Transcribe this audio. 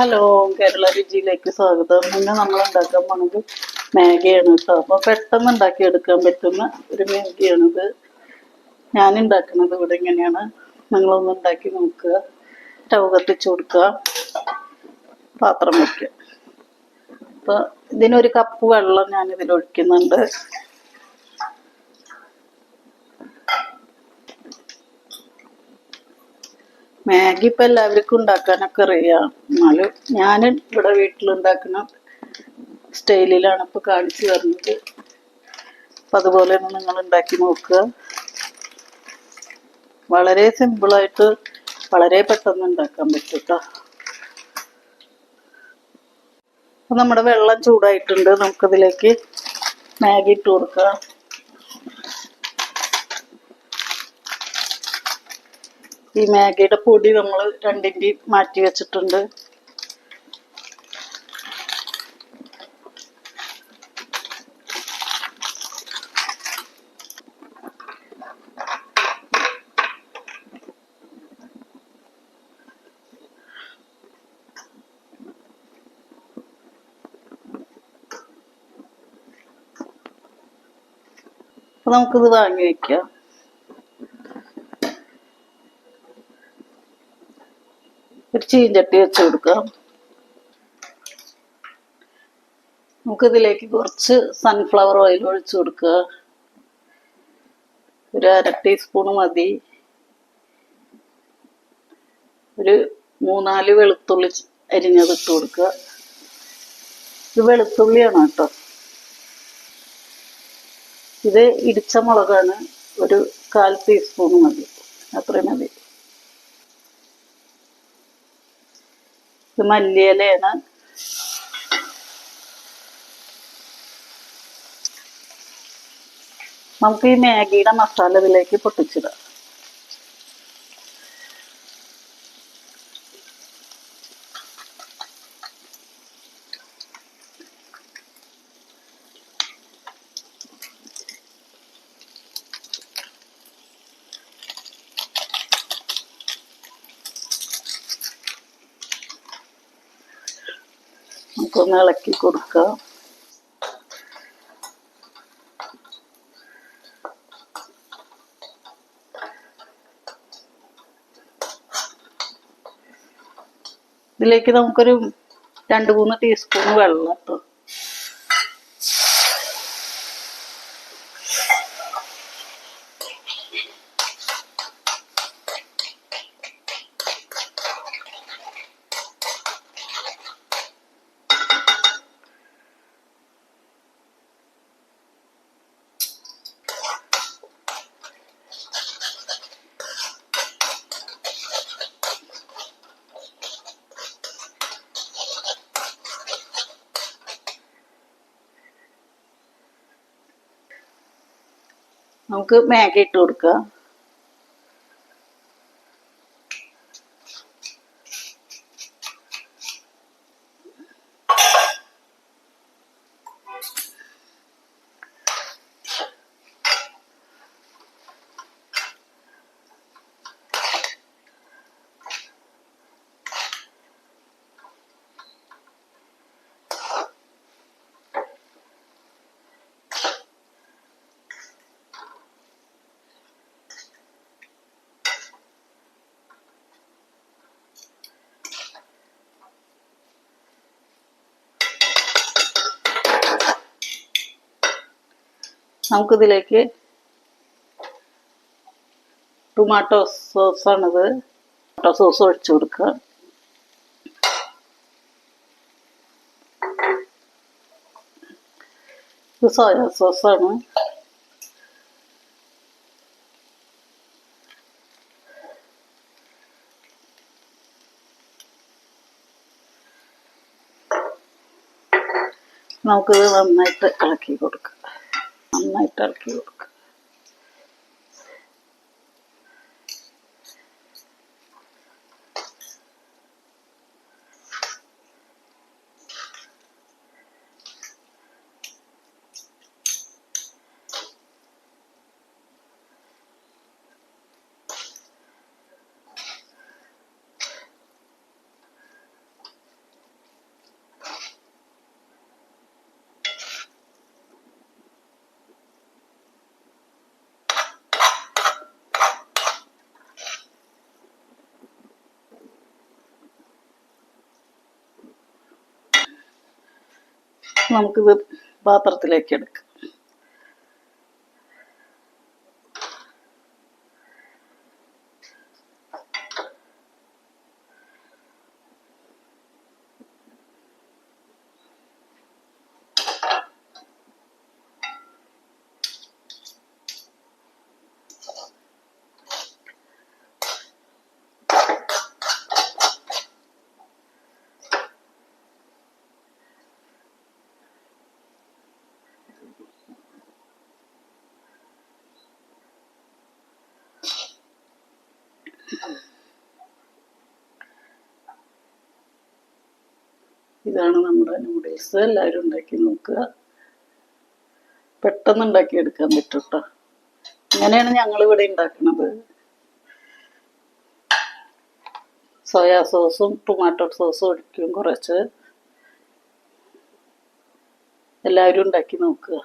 Hello Kerala രുചിയിലേക്ക് സ്വാഗതം. ഇന്ന് നമ്മൾ ഉണ്ടാക്കാൻ പോണത് മാഗിയാണ് കേട്ടോ അപ്പൊ പെട്ടെന്ന് ഉണ്ടാക്കി എടുക്കാൻ പറ്റുന്ന ഒരു മാഗിയാണിത്. ഞാൻ ഉണ്ടാക്കുന്നത് ഇവിടെ ഇങ്ങനെയാണ്. നിങ്ങളൊന്ന് ഉണ്ടാക്കി നോക്കുക. ടവ് കത്തിച്ചു കൊടുക്കുക. പാത്രം വയ്ക്കുക അപ്പൊ ഇതിനൊരു കപ്പ് വെള്ളം ഞാൻ ഇതിൽ ഒഴിക്കുന്നുണ്ട്. മാഗി ഇപ്പൊ എല്ലാവർക്കും ഉണ്ടാക്കാനൊക്കെ അറിയാം. എന്നാലും ഞാൻ ഇവിടെ വീട്ടിലുണ്ടാക്കുന്ന സ്റ്റൈലിലാണ് ഇപ്പൊ കാണിച്ചു തരുന്നത്. അപ്പൊ അതുപോലെ തന്നെ നിങ്ങൾ ഉണ്ടാക്കി നോക്കുക. വളരെ സിമ്പിളായിട്ട് വളരെ പെട്ടെന്ന് ഉണ്ടാക്കാൻ പറ്റും അപ്പൊ നമ്മുടെ വെള്ളം ചൂടായിട്ടുണ്ട്. നമുക്കതിലേക്ക് മാഗി ഇട്ട് കൊടുക്കാം. ഈ മാഗിയുടെ പൊടി നമ്മൾ രണ്ടിന്റെയും മാറ്റി വെച്ചിട്ടുണ്ട്. നമുക്കിത് വാങ്ങി വെക്കാം. ഒരു ചട്ടി വെച്ച് കൊടുക്കാം. നമുക്കിതിലേക്ക് കുറച്ച് സൺഫ്ലവർ ഓയിൽ ഒഴിച്ചു കൊടുക്കുക. ഒരു അര ടീസ്പൂൺ മതി. ഒരു മൂന്നാൽ വെളുത്തുള്ളി അരിഞ്ഞത് ഇട്ട് കൊടുക്കുക. ഇത് വെളുത്തുള്ളിയാണ് കേട്ടോ. ഇത് ഇടിച്ച മുളകാണ്. ഒരു കാൽ ടീസ്പൂൺ മതി. അത്രയും മതി. ഇത് മല്ലിയിലയാണ്. നമുക്ക് ഈ മാഗിയുടെ മസാല ഇതിലേക്ക് പൊട്ടിച്ചിടാം. നമുക്കൊന്ന് ഇളക്കി കൊടുക്കുക ഇതിലേക്ക് നമുക്കൊരു രണ്ട് മൂന്ന് ടീസ്പൂൺ വെള്ളം ഇട്ടു നമുക്ക് മാഗി ഇട്ട് കൊടുക്കാം നമുക്കിതിലേക്ക് ടൊമാറ്റോ സോസാണിത് ടൊമാറ്റോ സോസ് ഒഴിച്ചു കൊടുക്കുക. ഇത് സോയാ സോസാണ് നമുക്കിത് നന്നായിട്ട് ഇളക്കി കൊടുക്കാം. നന്നായിട്ട് ഇളക്കി കൊടുക്കുക നമുക്കിത് പാത്രത്തിലേക്ക് എടുക്കാം. ഇതാണ് നമ്മുടെ നൂഡിൽസ് എല്ലാവരും ഉണ്ടാക്കി നോക്കുക. പെട്ടെന്ന് ഉണ്ടാക്കി എടുക്കാൻ പറ്റും കേട്ടോ ഇങ്ങനെയാണ് ഞങ്ങൾ ഇവിടെ ഉണ്ടാക്കുന്നത് സോയാ സോസും ടൊമാറ്റോ സോസും ഒഴിക്കും കുറച്ച്. എല്ലാവരും ഉണ്ടാക്കി നോക്കുക.